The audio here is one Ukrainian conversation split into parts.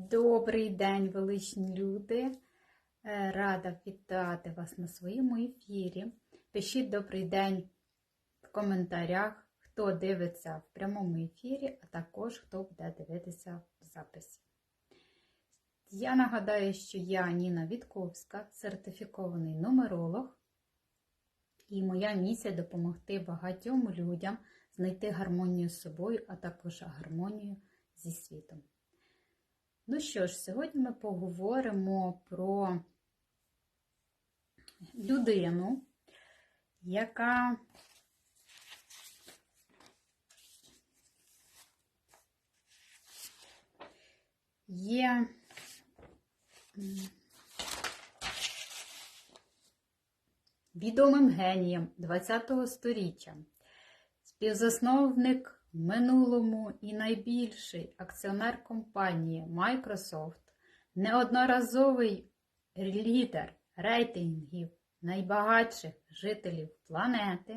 Добрий день, величні люди. Е, Рада вітати вас на своєму ефірі. Пишіть добрий день в коментарях, хто дивиться в прямому ефірі, а також хто буде дивитися в записі. Я нагадаю, що я Ніна Вітковська, сертифікований нумеролог, і моя місія допомогти багатьом людям знайти гармонію з собою, а також гармонію зі світом. Ну що ж, сьогодні ми поговоримо про людину, яка є відомим генієм ХХ століття, співзасновник минулому і найбільший акціонер компанії Microsoft, неодноразовий лідер рейтингів найбагатших жителів планети,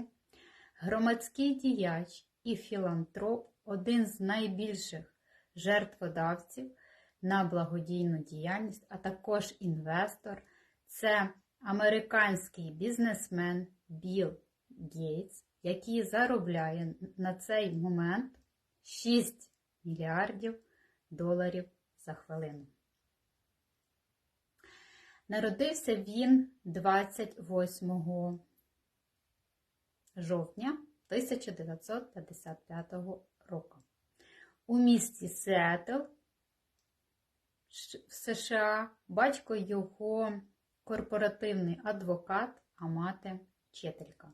громадський діяч і філантроп, один з найбільших жертводавців на благодійну діяльність, а також інвестор. Це американський бізнесмен Білл Гейтс, який заробляє на цей момент 6 мільярдів доларів за хвилину. Народився він 28 жовтня 1955 року у місті Сетл в США. Батько його корпоративний адвокат, а мати вчителька.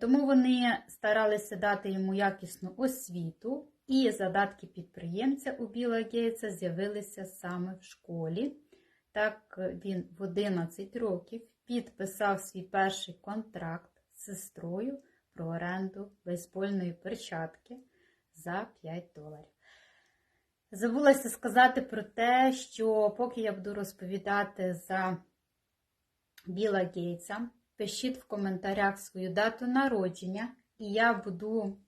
Тому вони старалися дати йому якісну освіту, і задатки підприємця у Біла Гейтса з'явилися саме в школі. Так він в 11 років підписав свій перший контракт з сестрою про оренду бейсбольної перчатки за 5 доларів. Забулася сказати про те, що поки я буду розповідати за Біла Гейтса, пишіть в коментарях свою дату народження, і я буду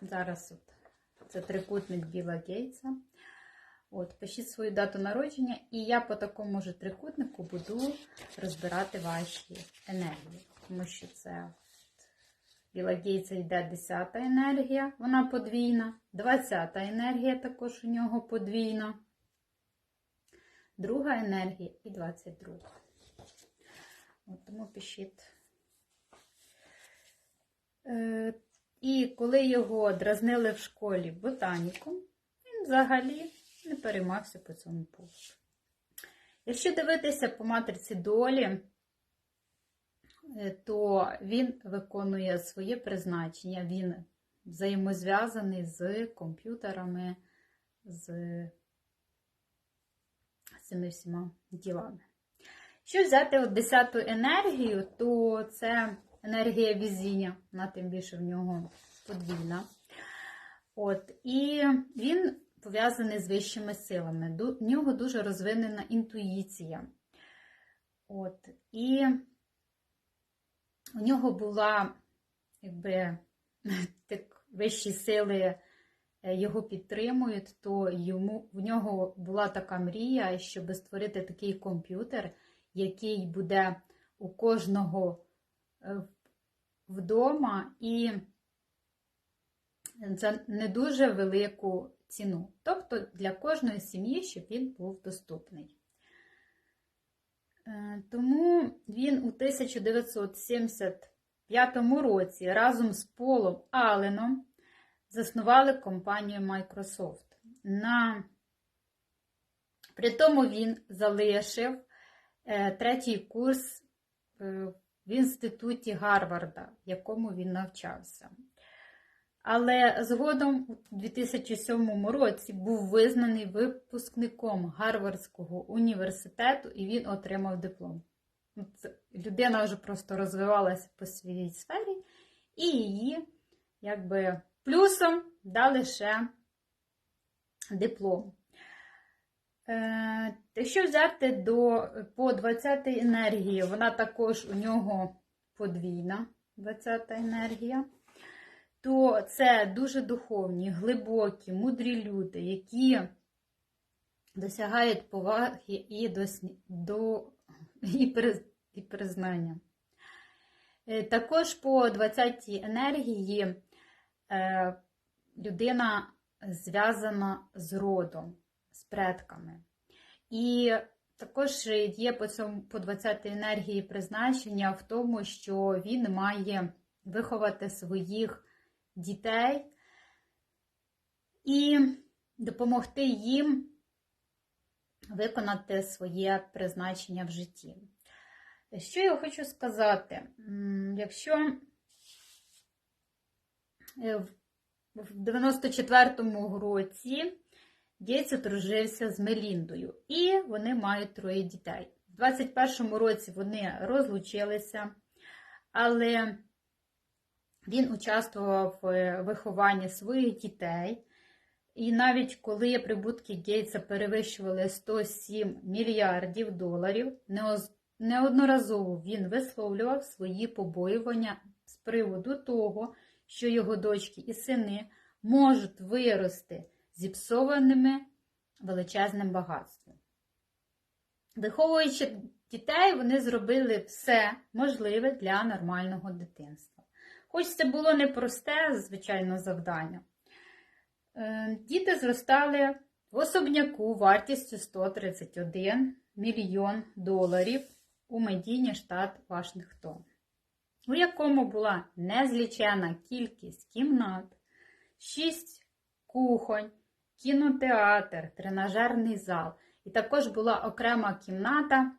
зараз от, це трикутник Біла Гейтса. От, Пишіть свою дату народження, і я по такому ж трикутнику буду розбирати ваші енергії. Тому що це Біла Гейтса йде 10 енергія, вона подвійна, 20 енергія також у нього подвійна, друга енергія і 22. От, Тому пишіть. Е, і коли його дразнили в школі ботаніку, він взагалі не переймався по цьому поводу. Якщо дивитися по матриці долі, то він виконує своє призначення, він взаємозв'язаний з комп'ютерами, з цими всіма ділами. Що взяти от 10 енергію, то це енергія візіння, вона тим більше в нього подвійна. От, І він пов'язаний з вищими силами. В нього дуже розвинена інтуїція. От, І у нього була, якби, так, вищі сили його підтримують, то йому, в нього була така мрія, щоб створити такий комп'ютер, який буде у кожного вдома і за не дуже велику ціну. Тобто для кожної сім'ї, щоб він був доступний. Тому він у 1975 році разом з Полом Алленом заснували компанію Microsoft. На... При тому він залишив третій курс в інституті Гарварда, в якому він навчався. Але згодом у 2007 році був визнаний випускником Гарвардського університету і він отримав диплом. Людина вже просто розвивалася по своїй сфері, і її, якби, плюсом дали ще диплом. Е, якщо взяти до, по 20 енергії, вона також у нього подвійна 20 енергія. То це дуже духовні, глибокі, мудрі люди, які досягають поваги і, до, до, і, при- і признання. Е, Також по 20-й енергії е, людина зв'язана з родом, з предками. І також є по цьому по 20-й енергії призначення в тому, що він має виховати своїх дітей і допомогти їм виконати своє призначення в житті. Що я хочу сказати? Якщо е, в- в 94-му році Гейтс одружився з Меліндою, і вони мають троє дітей. В 21-му році вони розлучилися, але він участвував в вихованні своїх дітей. І навіть коли прибутки Гейтса перевищували 107 мільярдів доларів, неодноразово він висловлював свої побоювання з приводу того, що його дочки і сини можуть вирости зіпсованими величезним багатством. Виховуючи дітей, вони зробили все можливе для нормального дитинства. Хоч це було непросте, звичайно, завдання. Е, Діти зростали в особняку вартістю 131 мільйон доларів у медійні штат Вашингтон, у якому була незлічена кількість кімнат, 6 кухонь, кінотеатр, тренажерний зал. І також була окрема кімната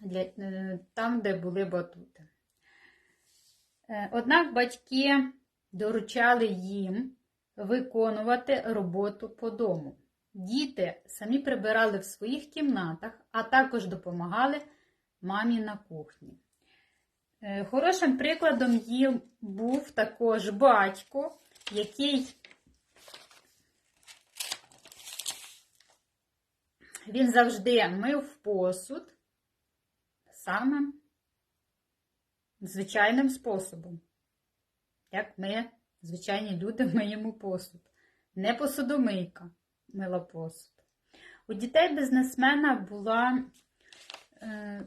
для, е, там, де були батути. Е, Однак батьки доручали їм виконувати роботу по дому. Діти самі прибирали в своїх кімнатах, а також допомагали мамі на кухні. Е, Хорошим прикладом їм був також батько, який він завжди мив посуд самим звичайним способом, як ми, звичайні люди, миємо посуд. Не посудомийка мила посуд. У дітей бізнесмена була е,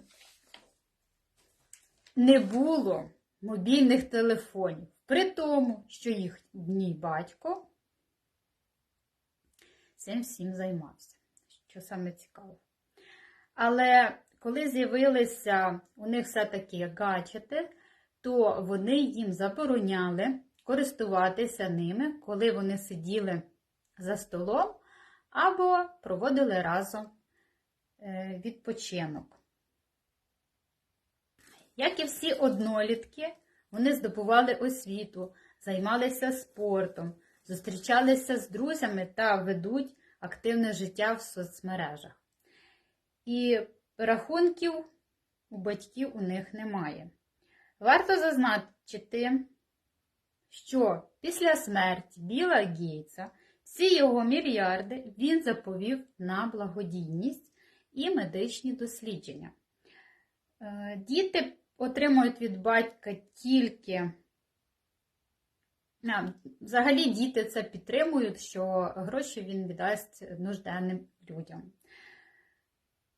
не було мобільних телефонів, при тому, що їхній батько цим всім займався, що саме цікаво. Але коли з'явилися у них все-таки гаджети, то вони їм забороняли користуватися ними, коли вони сиділи за столом або проводили разом е, відпочинок. Як і всі однолітки, вони здобували освіту, займалися спортом, зустрічалися з друзями та ведуть активне життя в соцмережах. І рахунків у батьків у них немає. Варто зазначити, що після смерті Біла Гейтса всі його мільярди він заповів на благодійність і медичні дослідження. Е, Діти отримують від батька тільки. Взагалі діти це підтримують, що гроші він віддасть нужденним людям.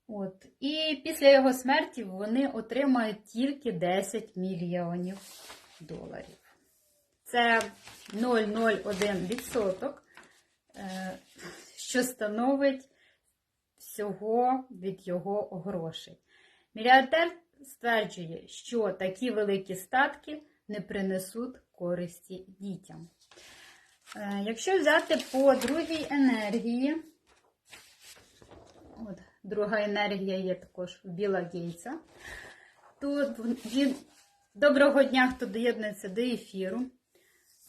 От. І після його смерті вони отримають тільки 10 мільйонів доларів. Це 0,01%, е, що становить всього від його грошей. Мільярдер стверджує, що такі великі статки не принесуть користі дітям. Е, Якщо взяти по другій енергії, от, друга енергія є також Біла Гейтса, то він доброго дня, хто доєднується до ефіру.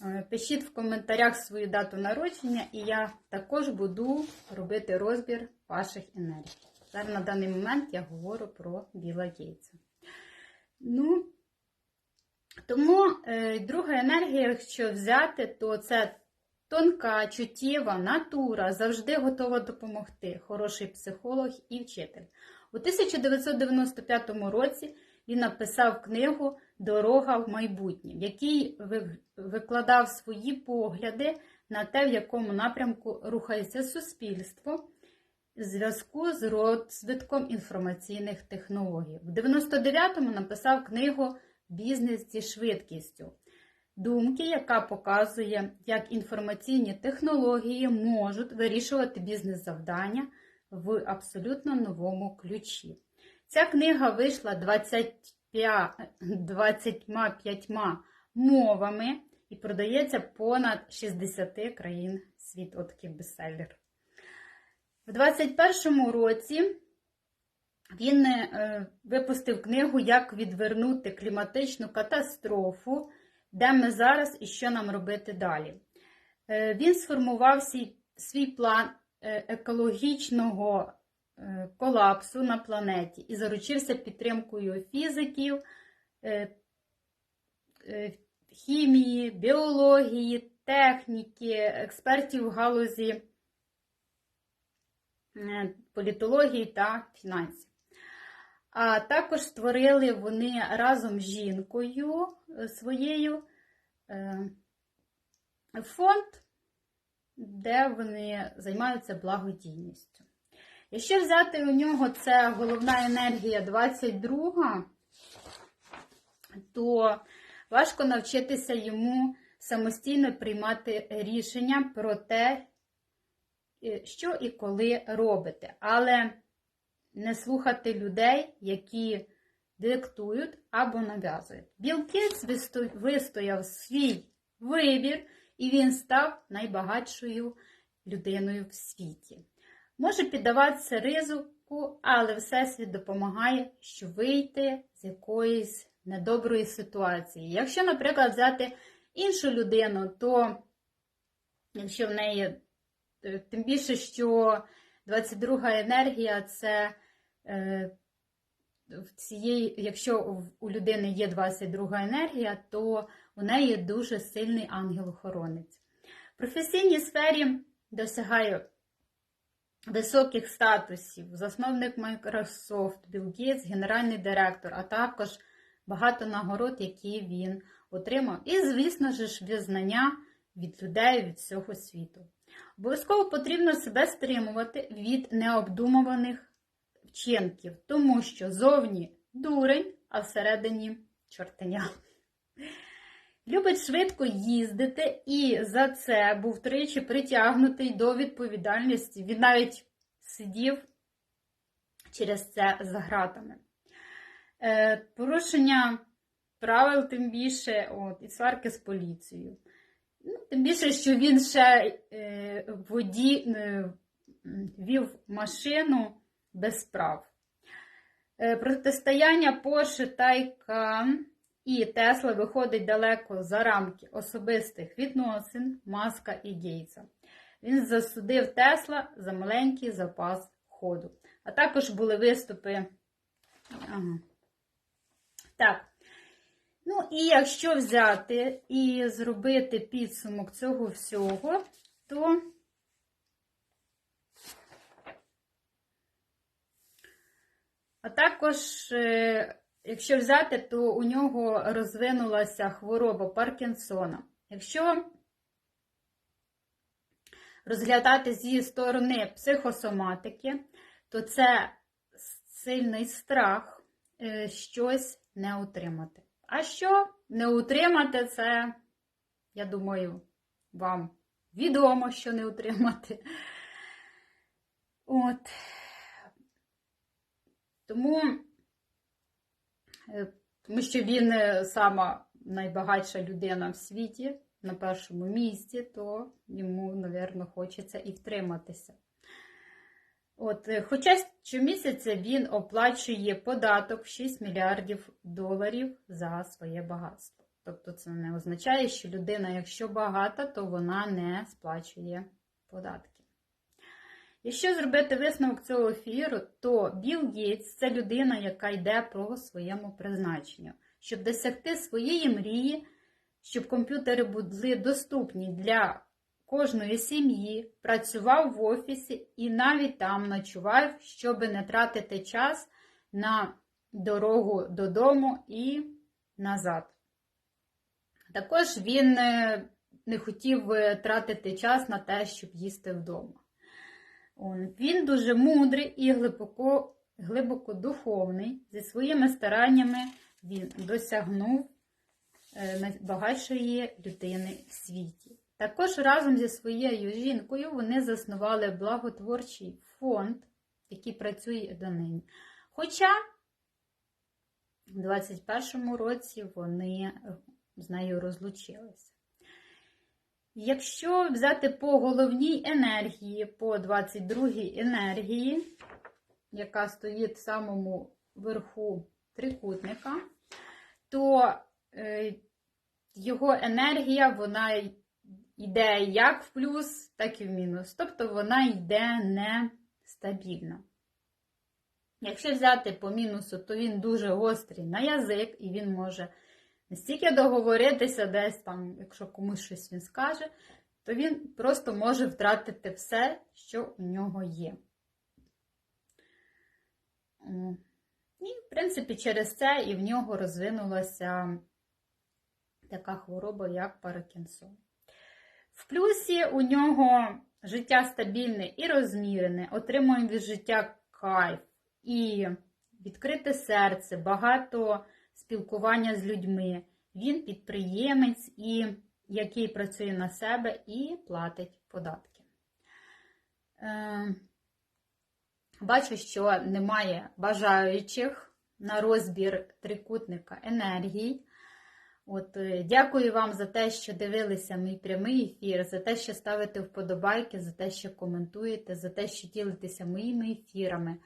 Е, Пишіть в коментарях свою дату народження, і я також буду робити розбір ваших енергій. Зараз на даний момент я говорю про Біла Гейтса. Ну, тому е, друга енергія, якщо взяти, то це тонка, чуттєва натура, завжди готова допомогти. Хороший психолог і вчитель. У 1995 році він написав книгу Дорога в майбутнє, в якій викладав свої погляди на те, в якому напрямку рухається суспільство, в зв'язку з розвитком інформаційних технологій. В 99-му написав книгу Бізнес зі швидкістю. Думки, яка показує, як інформаційні технології можуть вирішувати бізнес-завдання в абсолютно новому ключі. Ця книга вийшла 25, 25 мовами і продається понад 60 країн світу. Отакий бестселлер. В 21-му році він е, випустив книгу Як відвернути кліматичну катастрофу, де ми зараз і що нам робити далі. Е, він сформував свій, план е, екологічного колапсу на планеті і заручився підтримкою фізиків, хімії, біології, техніки, експертів в галузі політології та фінансів. А також створили вони разом з жінкою е, своєю е, фонд, де вони займаються благодійністю. Якщо взяти у нього це головна енергія 22, то важко навчитися йому самостійно приймати рішення про те, е, що і коли робити. Але не слухати людей, які диктують або нав'язують. Гейтс вистояв свій вибір, і він став найбагатшою людиною в світі. Може піддаватися ризику, але Всесвіт допомагає, щоб вийти з якоїсь недоброї ситуації. Якщо, наприклад, взяти іншу людину, то якщо в неї, тим більше, що 22 енергія це е, в цієї, якщо у людини є 22 енергія, то у неї дуже сильний ангел-охоронець. В професійній сфері досягає високих статусів, засновник Microsoft, Bill Gates, генеральний директор, а також багато нагород, які він отримав. І, звісно ж, визнання від людей від всього світу. Обов'язково потрібно себе стримувати від необдумуваних вчинків, тому що зовні дурень, а всередині чортеня. Любить швидко їздити і за це був тричі притягнутий до відповідальності. Він навіть сидів через це за гратами. Е, порушення правил, тим більше, от, і сварки з поліцією. Ну, Тим більше, що він ще е, воді, е, вів машину без прав. Е, протистояння Porsche Taycan і Тесла виходить далеко за рамки особистих відносин Маска і Гейтса. Він засудив Тесла за маленький запас ходу. А також були виступи. Ага. Так. Ну, і якщо взяти і зробити підсумок цього всього, то а також, е, якщо взяти, то у нього розвинулася хвороба Паркінсона. Якщо розглядати зі сторони психосоматики, то це сильний страх е, щось не утримати. А що не утримати, це, я думаю, вам відомо, що не утримати. От. Тому, е, тому що він е, сама найбагатша людина в світі на першому місці, то йому, мабуть, хочеться і втриматися. От, е, Хоча щомісяця він оплачує податок 6 мільярдів доларів за своє багатство. Тобто це не означає, що людина, якщо багата, то вона не сплачує податки. Якщо зробити висновок цього ефіру, то Білл Гейтс – це людина, яка йде по своєму призначенню, щоб досягти своєї мрії, щоб комп'ютери були доступні для кожної сім'ї, працював в офісі і навіть там ночував, щоб не тратити час на дорогу додому і назад. Також він не хотів тратити час на те, щоб їсти вдома. Він дуже мудрий і глибоко, глибоко духовний. Зі своїми стараннями він досягнув е, найбагатшої людини в світі. Також разом зі своєю жінкою вони заснували благотворчий фонд, який працює донині. Хоча в 21-му році вони е, з нею розлучилися. Якщо взяти по головній енергії, по 22-й енергії, яка стоїть в самому верху трикутника, то е, його енергія вона йде як в плюс, так і в мінус. Тобто вона йде нестабільно. Якщо взяти по мінусу, то він дуже гострий на язик, і він може настільки договоритися десь там, якщо комусь щось він скаже, то він просто може втратити все, що у нього є. І, в принципі, через це і в нього розвинулася така хвороба, як Паркінсон. В плюсі у нього життя стабільне і розмірене, отримуємо від життя кайф і відкрите серце, багато спілкування з людьми. Він підприємець, і, який працює на себе і платить податки. Е, бачу, що немає бажаючих на розбір трикутника енергій. От, е, Дякую вам за те, що дивилися мій прямий ефір, за те, що ставите вподобайки, за те, що коментуєте, за те, що ділитеся моїми ефірами.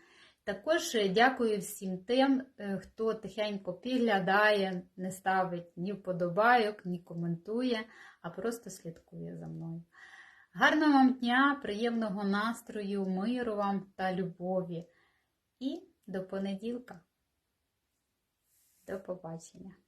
Також е, дякую всім тим, е, хто тихенько підглядає, не ставить ні вподобайок, ні коментує, а просто слідкує за мною. Гарного вам дня, приємного настрою, миру вам та любові. І до понеділка. До побачення!